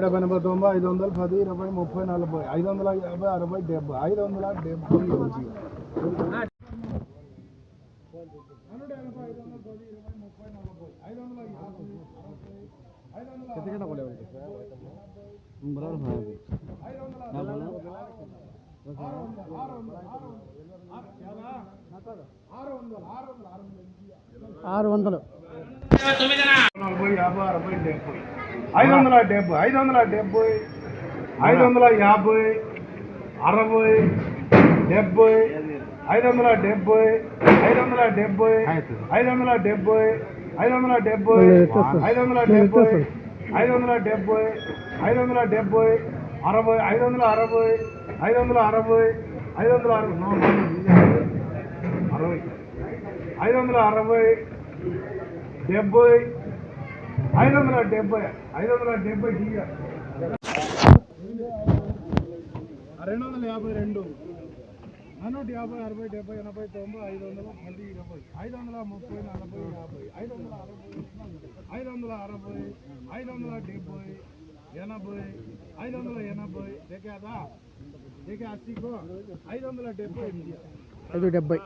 డెబ్బై ఎనభై తొంభై ఐదు వందలు పది ఇరవై ముప్పై నలభై. ఐదు వందల యాభై అరవై డెబ్బై. ఐదు వందల డెబ్బై మంచి ఆరు వందలు. నలభై యాభై అరవై డెబ్బై. ఐదు వందల డెబ్బై ఐదు వందల డెబ్బై ఐదు వందల యాభై అరవై డెబ్బై ఐదు వందల డెబ్బై ఐదు వందల డెబ్బై ఐదు వందల డెబ్బై ఐదు వందల డెబ్బై ఐదు వందల డెబ్బై ఐదు వందల డెబ్బై ఐదు వందల డెబ్బై అరవై ఐదు వందల అరవై ఐదు వందల అరవై ఐదు వందల అరవై అరవై. ఐదు వందల అరవై డెబ్బై ఐదు వందల డెబ్బై ఐదు వందల డెబ్బై రెండు వందల యాభై రెండు నూట యాభై అరవై డెబ్బై ఎనభై తొంభై ఐదు వందల మళ్ళీ ఇరవై ఐదు వందల ముప్పై నలభై యాభై ఐదు వందల అరవై ఐదు వందల అరవై ఐదు వందల డెబ్బై ఎనభై ఐదు వందల ఎనభై దేకాదా దేకే అస్సీకో ఐదు వందల డెబ్బై ఐదు డెబ్బై